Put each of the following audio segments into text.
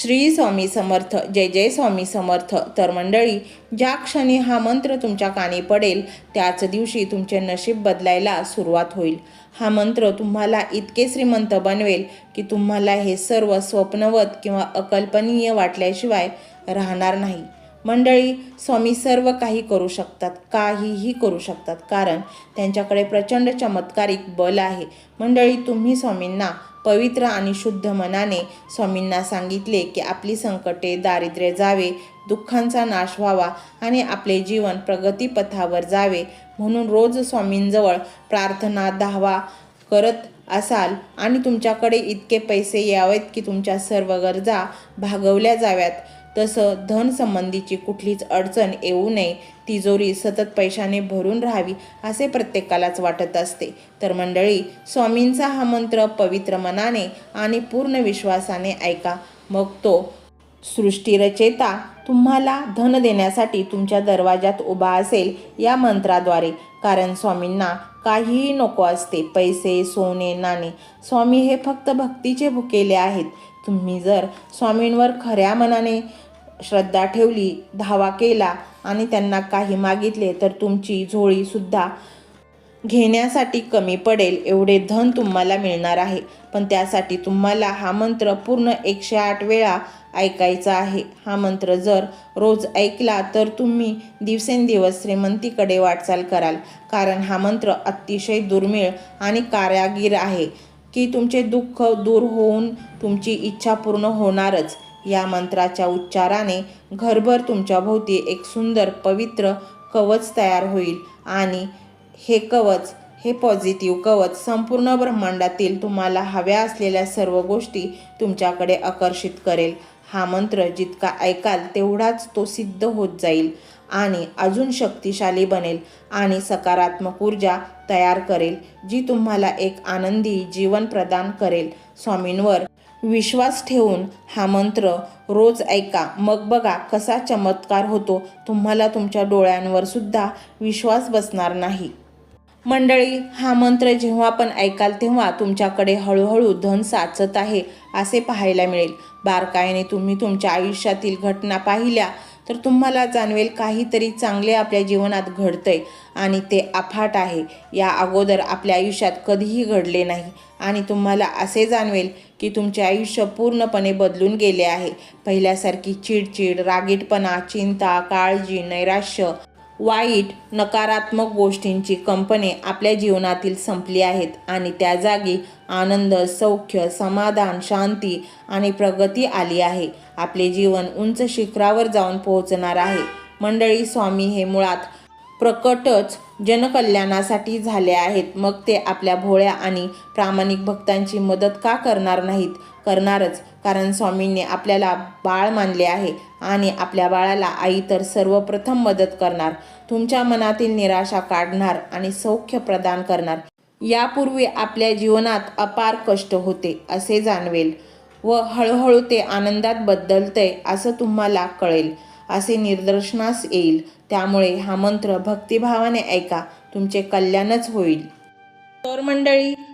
श्री स्वामी समर्थ जय जय स्वामी समर्थ. तर मंडळी ज्या क्षणी हा मंत्र तुमच्या कानी पडेल त्याच दिवशी तुमचे नशीब बदलायला सुरुवात होईल. हा मंत्र तुम्हाला इतके श्रीमंत बनवेल की तुम्हाला हे सर्व स्वप्नवत किंवा अकल्पनीय वाटल्याशिवाय राहणार नाही. मंडळी स्वामी सर्व काही करू शकतात काहीही करू शकतात कारण त्यांच्याकडे प्रचंड चमत्कारिक बल आहे. मंडळी तुम्ही स्वामींना पवित्र आणि शुद्ध मनाने स्वामींना सांगितले की आपली संकटे दारिद्र्य जावे दुःखांचा नाश व्हावा आणि आपले जीवन प्रगतीपथावर जावे. म्हणून रोज स्वामींजवळ प्रार्थना धावा करत असाल आणि तुमच्याकडे इतके पैसे यावेत की तुमच्या सर्व गरजा भागवल्या जाव्यात. तसं धनसंबंधीची कुठलीच अडचण येऊ नये. तिजोरी सतत पैशाने भरून राहावी असे प्रत्येकालाच वाटत असते. तर मंडळी स्वामींचा हा मंत्र पवित्र मनाने आणि पूर्ण विश्वासाने ऐका. मग तो सृष्टीरचेता तुम्हाला धन देण्यासाठी तुमच्या दरवाजात उभा असेल या मंत्राद्वारे. कारण स्वामींना काहीही नको असते पैसे सोने नाणे. स्वामी हे फक्त भक्तीचे भुकेले आहेत. तुम्ही जर स्वामींवर खऱ्या मनाने श्रद्धा ठेवली धावा केला आणि त्यांना काही मागितले तर तुमची झोळीसुद्धा घेण्यासाठी कमी पडेल एवढे धन तुम्हाला मिळणार आहे. पण त्यासाठी तुम्हाला हा मंत्र पूर्ण एकशे आठ वेळा ऐकायचा आहे. हा मंत्र जर रोज ऐकला तर तुम्ही दिवसेंदिवस श्रीमंतीकडे वाटचाल कराल. कारण हा मंत्र अतिशय दुर्मिळ आणि कारागीर आहे. की तुमचे दुःख दूर होऊन तुमची इच्छा पूर्ण होणारच. या मंत्राच्या उच्चाराने घरभर तुमच्या भोवती एक सुंदर पवित्र कवच तयार होईल. आणि हे कवच हे पॉझिटिव्ह कवच संपूर्ण ब्रह्मांडातील तुम्हाला हव्या असलेल्या सर्व गोष्टी तुमच्याकडे आकर्षित करेल. हा मंत्र जितका ऐकाल तेवढाच तो सिद्ध होत जाईल. आणि अजून शक्तिशाली बनेल आणि सकारात्मक ऊर्जा तयार करेल जी तुम्हाला एक आनंदी जीवन प्रदान करेल. स्वामींवर विश्वास ठेवून हा मंत्र रोज ऐका. मग बघा कसा चमत्कार होतो. तुम्हाला तुमच्या डोळ्यांवर सुद्धा विश्वास बसणार नाही. मंडळी हा मंत्र जेव्हा पण ऐकाल तेव्हा तुमच्याकडे हळूहळू धन साचत आहे असे पाहायला मिळेल. बारकाईने तुम्ही तुमच्या आयुष्यातील घटना पाहिल्या. तर तुम्हाला जाणवेल काहीतरी चांगले आपल्या जीवनात घडतंय आणि ते अफाट आहे. या अगोदर आपल्या आयुष्यात कधीही घडले नाही. आणि तुम्हाला असे जाणवेल की तुमचे आयुष्य पूर्णपणे बदलून गेले आहे. पहिल्यासारखी चिडचिड रागीटपणा चिंता काळजी नैराश्य वाईट नकारात्मक गोष्टींची कंपने आपल्या जीवनातील संपली आहेत आणि त्या जागी आनंद सौख्य समाधान शांती आणि प्रगती आली आहे. आपले जीवन उंच शिखरावर जाऊन पोहोचणार आहे. मंडळी स्वामी हे मुळात प्रकटच जनकल्याणासाठी झाले आहेत. मग ते आपल्या भोळ्या आणि प्रामाणिक भक्तांची मदत का करणार नाहीत? करणारच कारण स्वामींनी आपल्याला बाळ मानले आहे. आणि आपल्या बाळाला आई तर सर्वप्रथम मदत करणार तुमच्या मनातील निराशा काढणार आणि सौख्य प्रदान करणार. यापूर्वी आपल्या जीवनात अपार कष्ट होते असे जाणवेल व हळूहळू ते आनंदात बदलतंय असं तुम्हाला कळेल. असे निदर्शनास येईल. त्यामुळे हा मंत्र भक्तिभावाने ऐका. तुमचे कल्याणच होईल. तर मंडळी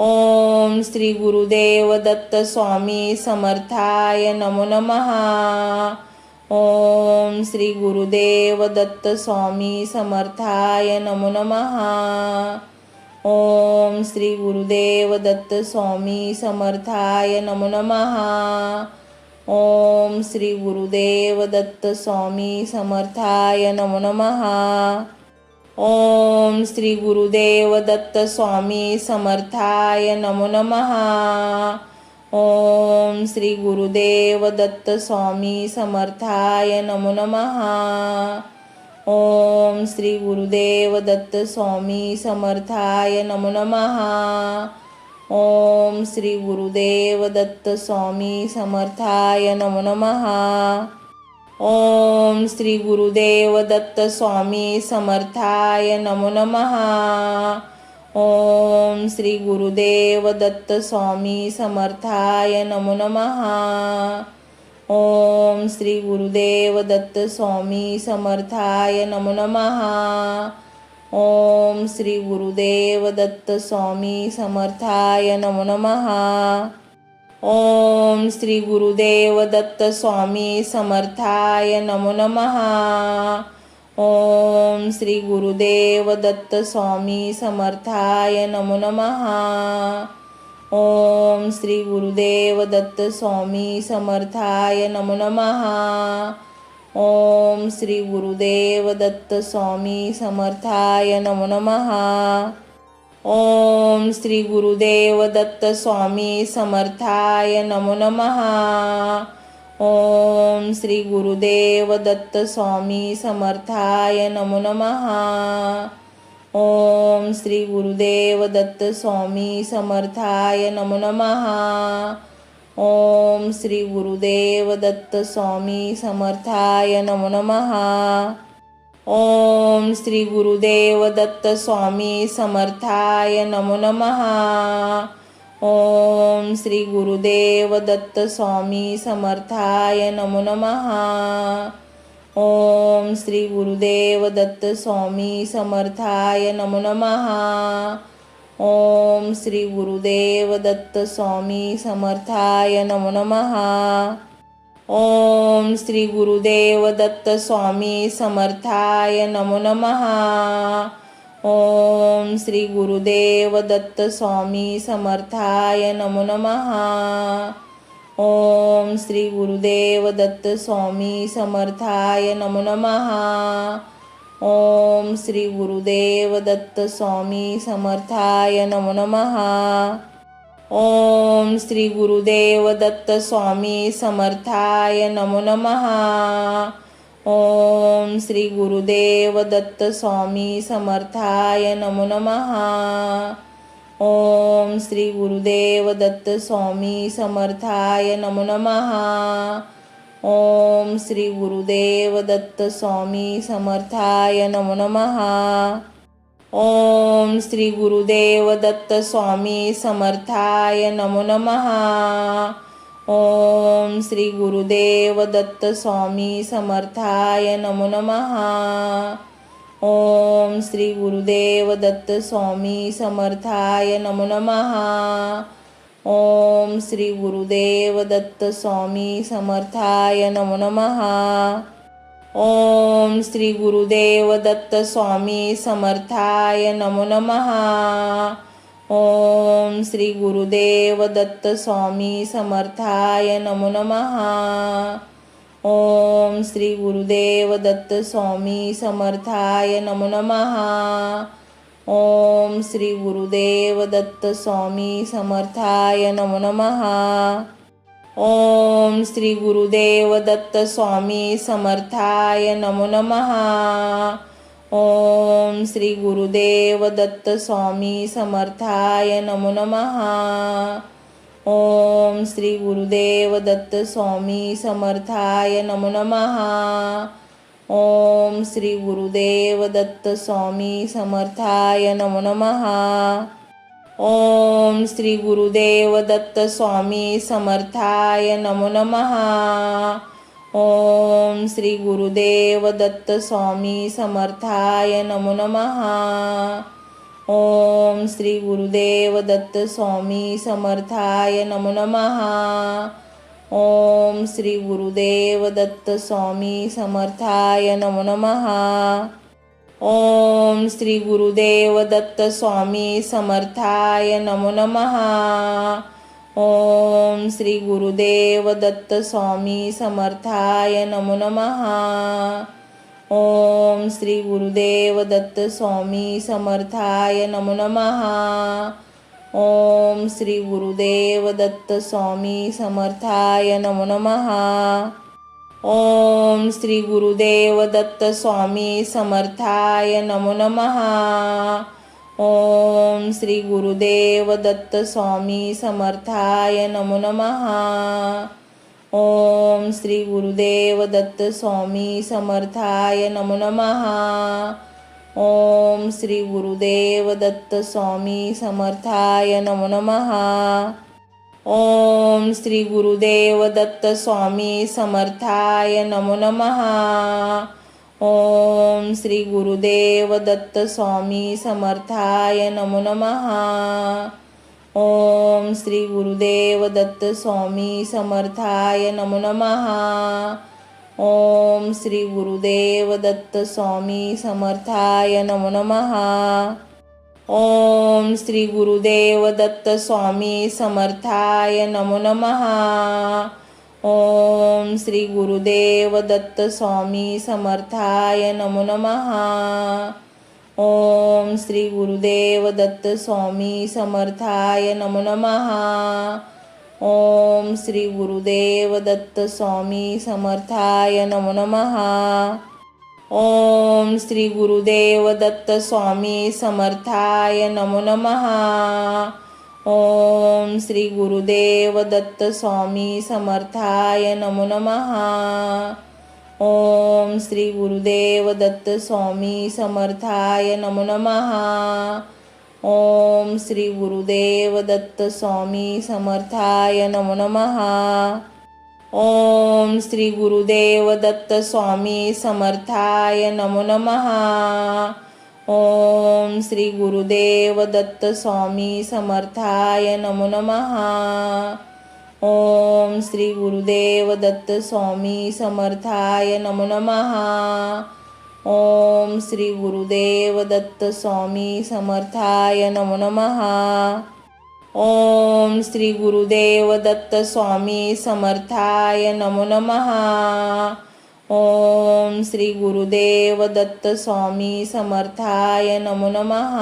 ओम श्री गुरुदेव दत्त स्वामी समर्थाय नमो नमः। ओम श्री गुरुदेव दत्त स्वामी समर्थाय नमो नमः। ओम श्री गुरुदेव दत्त स्वामी समर्थाय नमो नमः। ओम श्री गुरुदेव दत्त स्वामी समर्थाय नमो नमः। ओम श्री गुरुदेव दत्त स्वामी समर्थाय नमो नमः। ओम श्री गुरुदेव दत्त स्वामी समर्थाय नमो नमः। ओम श्री गुरुदेव दत्त स्वामी समर्थाय नमो नमः। ओम श्री गुरुदेव दत्त स्वामी समर्थाय नमो नमः। ओम श्री गुरुदेव दत्त स्वामी समर्थाय नमो नमः। ओम श्री गुरुदेव दत्त स्वामी समर्थाय नमो नमः। ओम श्री गुरुदेव दत्त स्वामी समर्थाय नमो नमः। ओम श्री गुरुदेव दत्त स्वामी समर्थाय नमो नमः। ओम श्री गुरुदेव दत्त स्वामी समर्थाय नमो नमः। ओम श्री गुरुदेव दत्त स्वामी समर्थाय नमो नमः। ओम श्री गुरुदेव दत्त स्वामी समर्थाय नमो नमः। ओम श्री गुरुदेव दत्त स्वामी समर्थाय नमो नमः। ओम श्री गुरुदेव दत्त स्वामी समर्थाय नमो नमः। ओम श्री गुरुदेव दत्त स्वामी समर्थाय नमो नमः। ओम श्री गुरुदेव दत्त स्वामी समर्थाय नमो नमः। ओम श्री गुरुदेव दत्त स्वामी समर्थाय नमो नमः। ओम श्री गुरुदेव दत्त स्वामी समर्थाय नमो नमः। ओम श्री गुरुदेव दत्त स्वामी समर्थाय नमो नमः। ओम श्री गुरुदेव दत्त स्वामी समर्थाय नमो नमः। ओम श्री गुरुदेव दत्त स्वामी समर्थाय नमो नमः। ओम श्री गुरुदेव दत्त स्वामी समर्थाय नमो नमः। ओम श्री गुरुदेव दत्त स्वामी समर्थाय नमो नमः। ओम श्री गुरुदेव दत्त स्वामी समर्थाय नमो नमः। ओम श्री गुरुदेव दत्त स्वामी समर्थाय नमो नमः। ओम श्री गुरुदेव दत्त स्वामी समर्थाय नमो नमः। ओम श्री गुरुदेव दत्त स्वामी समर्थाय नमो नमः। ओम श्री गुरुदेव दत्त स्वामी समर्थाय नमो नमः। ओम श्री गुरुदेव दत्त स्वामी समर्थाय नमो नमः। ओम श्री गुरुदेव दत्त स्वामी समर्थाय नमो नमः। ओम श्री गुरुदेव दत्त स्वामी समर्थाय नमो नमः। ओम श्री गुरुदेव दत्त स्वामी समर्थाय नमो नमः। ओम श्री गुरुदेव दत्त स्वामी समर्थाय नमो नमः। ओम श्री गुरुदेव दत्त स्वामी समर्थाय नमो नमः। ओम श्री गुरुदेव दत्त स्वामी समर्थाय नमो नमः। ओम श्री गुरुदेव दत्त स्वामी समर्थाय नमो नमः। ओम श्री गुरुदेव दत्त स्वामी समर्थाय नमो नमः। ओम श्री गुरुदेव दत्त स्वामी समर्थाय नमो नमः. ओम श्री गुरुदेव दत्त स्वामी समर्थाय नमो नमः. ओम श्री गुरुदेव दत्त स्वामी समर्थाय नमो नमः. ओम श्री गुरुदेव दत्त स्वामी समर्थाय नमो नमः. ओम श्री गुरुदेव दत्त स्वामी समर्थाय नमो नमः। ओम श्री गुरुदेव दत्त स्वामी समर्थाय नमो नमः। ओम श्री गुरुदेव दत्त स्वामी समर्थाय नमो नमः। ओम श्री गुरुदेव दत्त स्वामी समर्थाय नमो नमः। ओम श्री गुरुदेव दत्त स्वामी समर्थाय नमो नमः. ओम श्री गुरुदेव दत्त स्वामी समर्थाय नमो नमः. ओम श्री गुरुदेव दत्त स्वामी समर्थाय नमो नमः. ओम श्री गुरुदेव दत्त स्वामी समर्थाय नमो नमः. ओम श्री गुरुदेव दत्त स्वामी समर्थाय नमो नमः। ओम श्री गुरुदेव दत्त स्वामी समर्थाय नमो नमः। ओम श्री गुरुदेव दत्त स्वामी समर्थाय नमो नमः। ओम श्री गुरुदेव दत्त स्वामी समर्थाय नमो नमः। ओम श्री गुरुदेव दत्त स्वामी समर्थाय नमो नमः। ओम श्री गुरुदेव दत्त स्वामी समर्थाय नमो नमः। ओम श्री गुरुदेव दत्त स्वामी समर्थाय नमो नमः। ओम श्री गुरुदेव दत्त स्वामी समर्थाय नमो नमः। ओम श्री गुरुदेव दत्त स्वामी समर्थाय नमो नमः। ओम श्री गुरुदेव दत्त स्वामी समर्थाय नमो नमः। ओम श्री गुरुदेव दत्त स्वामी समर्थाय नमो नमः। ओम श्री गुरुदेव दत्त स्वामी समर्थाय नमो नमः। ओम श्री गुरुदेव दत्त स्वामी समर्थाय नमो नमः। ओम श्री गुरुदेव दत्त स्वामी समर्थाय नमो नमः। ओम श्री गुरुदेव दत्त स्वामी समर्थाय नमो नमः। ओम श्री गुरुदेव दत्त स्वामी समर्थाय नमो नमः। ओम श्री गुरुदेव दत्त स्वामी समर्थाय नमो नमः। ओम श्री गुरुदेव दत्त स्वामी समर्थाय नमो नमः। ओम श्री गुरुदेव दत्त स्वामी समर्थाय नमो नमः। ओम श्री गुरुदेव दत्त स्वामी समर्थाय नमो नमः। ओम श्री गुरुदेव दत्त स्वामी समर्थाय नमो नमः। ओम श्री गुरुदेव दत्त स्वामी समर्थाय नमो नमः।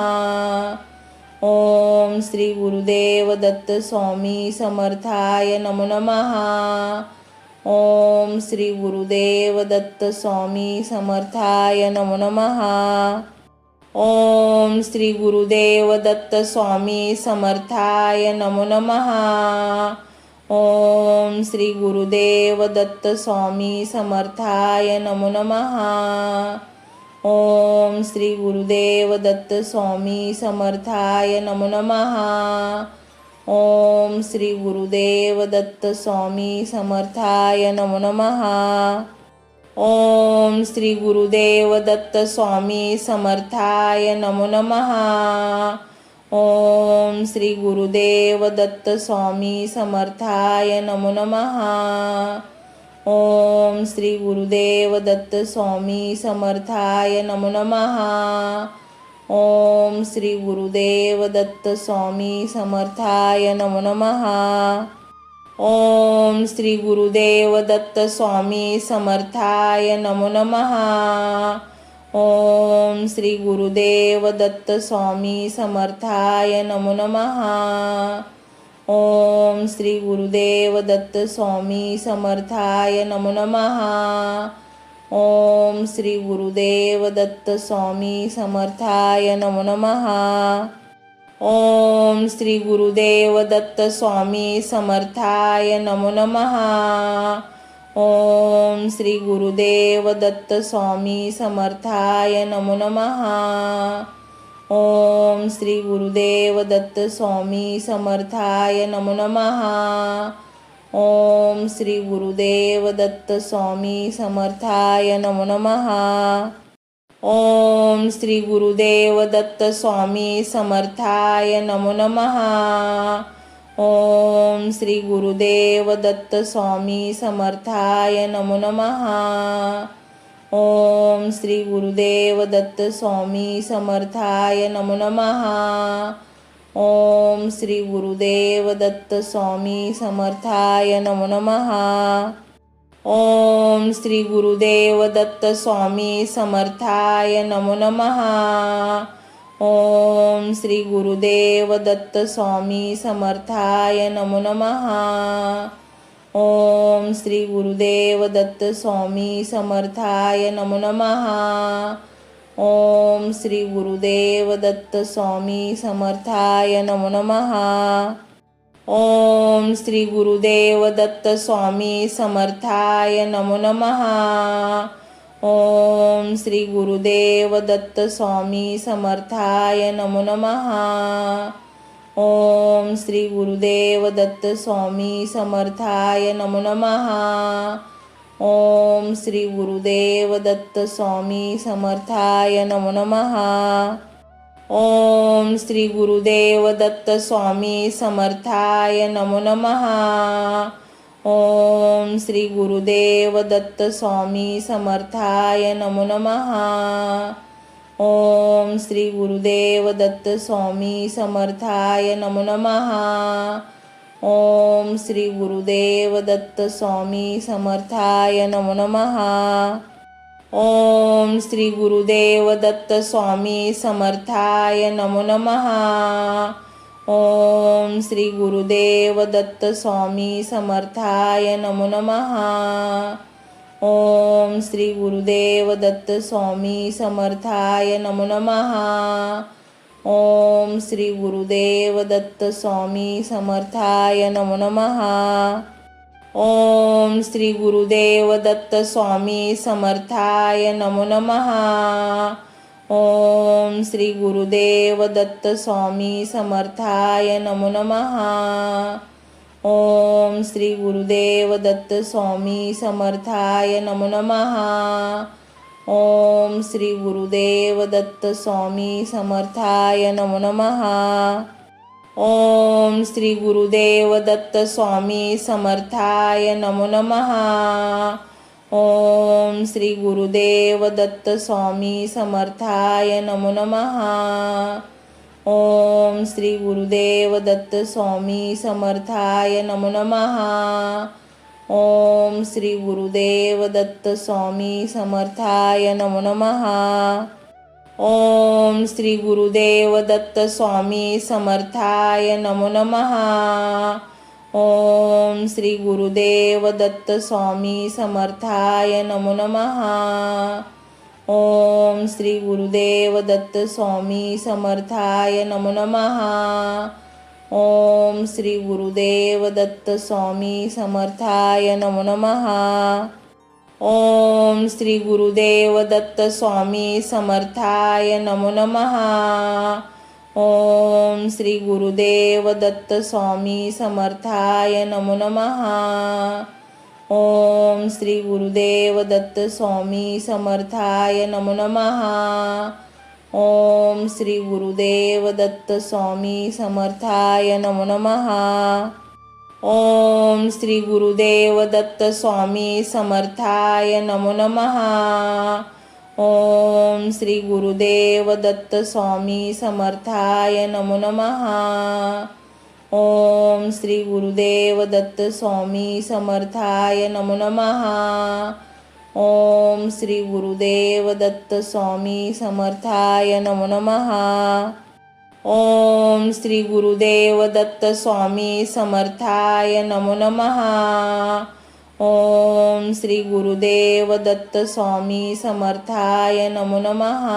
ओम श्री गुरुदेव दत्त स्वामी समर्थाय नमो नमः। ओम श्री गुरुदेव दत्त स्वामी समर्थाय नमो नमः। ओम श्री गुरुदेव दत्त स्वामी समर्थाय नमो नमः। ओम श्री गुरुदेव दत्त स्वामी समर्थाय नमो नमः। ओम श्री गुरुदेव दत्त स्वामी समर्थाय नमो नमः। ओम श्री गुरुदेव दत्त स्वामी समर्थाय नमो नमः। ओम श्री गुरुदेव दत्त स्वामी समर्थाय नमो नमः। ओम श्री गुरुदेव दत्त स्वामी समर्थाय नमो नमः। ओम श्री गुरुदेव दत्त स्वामी समर्थाय नमो नमः। ओम श्री गुरुदेव दत्त स्वामी समर्थाय नमो नमः। ओम श्री गुरुदेव दत्त स्वामी समर्थाय नमो नमः. ओम श्री गुरुदेव दत्त स्वामी समर्थाय नमो नमः. ओम श्री गुरुदेव दत्त स्वामी समर्थाय नमो नमः. ओम श्री गुरुदेव दत्त स्वामी समर्थाय नमो नमः. ओम श्री गुरुदेव दत्त स्वामी समर्थाय नमो नमः. ओम श्री गुरुदेव दत्त स्वामी समर्थाय नमो नमः. ओम श्री गुरुदेव दत्त स्वामी समर्थाय नमो नमः. ओम श्री गुरुदेव दत्त स्वामी समर्थाय नमो नमः. ओम श्री गुरुदेव दत्त स्वामी समर्थाय नमो नमः। ओम श्री गुरुदेव दत्त स्वामी समर्थाय नमो नमः। ओम श्री गुरुदेव दत्त स्वामी समर्थाय नमो नमः। ओम श्री गुरुदेव दत्त स्वामी समर्थाय नमो नमः। ओम श्री गुरुदेव दत्त स्वामी समर्थाय नमो नमः। ओम श्री गुरुदेव दत्त स्वामी समर्थाय नमो नमः। ओम श्री गुरुदेव दत्त स्वामी समर्थाय नमो नमः। ओम श्री गुरुदेव दत्त स्वामी समर्थाय नमो नमः। ओम श्री गुरुदेव दत्त स्वामी समर्थाय नमो नमः. ओम श्री गुरुदेव दत्त स्वामी समर्थाय नमो नमः. ओम श्री गुरुदेव दत्त स्वामी समर्थाय नमो नमः. ओम श्री गुरुदेव दत्त स्वामी समर्थाय नमो नमः. ओम श्री गुरुदेव दत्त स्वामी समर्थाय नमो नमः। ओम श्री गुरुदेव दत्त स्वामी समर्थाय नमो नमः। ओम श्री गुरुदेव दत्त स्वामी समर्थाय नमो नमः। ओम श्री गुरुदेव दत्त स्वामी समर्थाय नमो नमः। ओम श्री गुरुदेव दत्त स्वामी समर्थाय नमो नमः। ओम श्री गुरुदेव दत्त स्वामी समर्थाय नमो नमः। ओम श्री गुरुदेव दत्त स्वामी समर्थाय नमो नमः। ओम श्री गुरुदेव दत्त स्वामी समर्थाय नमो नमः। ओम श्री गुरुदेव दत्त स्वामी समर्थाय नमो नमः। ओम श्री गुरुदेव दत्त स्वामी समर्थाय नमो नमः। ओम श्री गुरुदेव दत्त स्वामी समर्थाय नमो नमः। ओम श्री गुरुदेव दत्त स्वामी समर्थाय नमो नमः। ओम श्री गुरुदेव दत्त स्वामी समर्थाय नमो नमः। ओम श्री गुरुदेव दत्त स्वामी समर्थाय नमो नमः। ओम श्री गुरुदेव दत्त स्वामी समर्थाय नमो नमः। ओम श्री गुरुदेव दत्त स्वामी समर्थाय नमो नमः। ओम श्री गुरुदेव दत्त स्वामी समर्थाय नमो नमः. ओम श्री गुरुदेव दत्त स्वामी समर्थाय नमो नमः. ओम श्री गुरुदेव दत्त स्वामी समर्थाय नमो नमः. ओम श्री गुरुदेव दत्त स्वामी समर्थाय नमो नमः. ओम श्री गुरुदेव दत्त स्वामी समर्थाय नमो नमः। ओम श्री गुरुदेव दत्त स्वामी समर्थाय नमो नमः। ओम श्री गुरुदेव दत्त स्वामी समर्थाय नमो नमः। ओम श्री गुरुदेव दत्त स्वामी समर्थाय नमो नमः। ओम श्री गुरुदेव दत्त स्वामी समर्थाय नमो नमः। ओम श्री गुरुदेव दत्त स्वामी समर्थाय नमो नमः। ओम श्री गुरुदेव दत्त स्वामी समर्थाय नमो नमः। ओम श्री गुरुदेव दत्त स्वामी समर्थाय नमो नमः। ओम श्री गुरुदेव दत्त स्वामी समर्थाय नमो नमः। ओम श्री गुरुदेव दत्त स्वामी समर्थाय नमो नमः।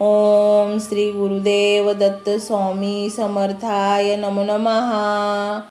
ओम श्री गुरुदेव दत्त स्वामी समर्थाय नमो नमः।